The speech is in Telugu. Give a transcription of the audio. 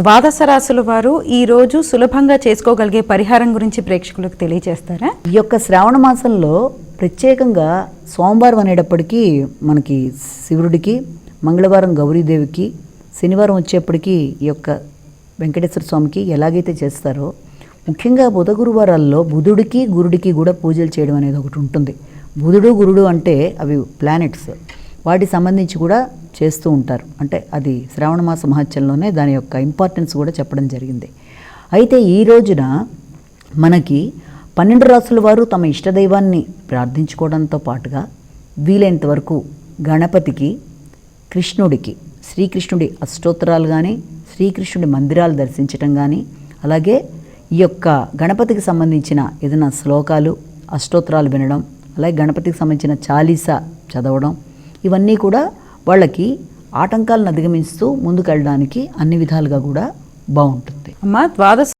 ద్వాదశ రాశుల వారు ఈ రోజు సులభంగా చేసుకోగలిగే పరిహారం గురించి ప్రేక్షకులకు తెలియజేస్తారా? ఈ యొక్క శ్రావణ మాసంలో ప్రత్యేకంగా సోమవారం అనేటప్పటికీ మనకి శివుడికి మంగళవారం గౌరీదేవికి శనివారం వచ్చేప్పటికీ ఈ యొక్క వెంకటేశ్వర స్వామికి ఎలాగైతే చేస్తారో ముఖ్యంగా బుధ గురువారాల్లో బుధుడికి గురుడికి కూడా పూజలు చేయడం అనేది ఒకటి ఉంటుంది. బుధుడు గురుడు అంటే అవి ప్లానెట్స్ వాటికి సంబంధించి కూడా చేస్తూ ఉంటారు. అంటే అది శ్రావణ మాస మహత్యంలోనే దాని యొక్క ఇంపార్టెన్స్ కూడా చెప్పడం జరిగింది. అయితే ఈ రోజున మనకి పన్నెండు రాసుల వారు తమ ఇష్టదైవాన్ని ప్రార్థించుకోవడంతో పాటుగా వీలైనంత వరకు గణపతికి కృష్ణుడికి శ్రీకృష్ణుడి అష్టోత్తరాలు కానీ శ్రీకృష్ణుడి మందిరాలు దర్శించటం కానీ అలాగే ఈ యొక్క గణపతికి సంబంధించిన ఏదైనా శ్లోకాలు అష్టోత్తరాలు వినడం అలాగే గణపతికి సంబంధించిన చాలీసా చదవడం ఇవన్నీ కూడా వాళ్ళకి ఆటంకాలను అధిగమిస్తూ ముందుకెళ్ళడానికి అన్ని విధాలుగా కూడా బాగుంటుంది. అమ్మ ద్వాదశ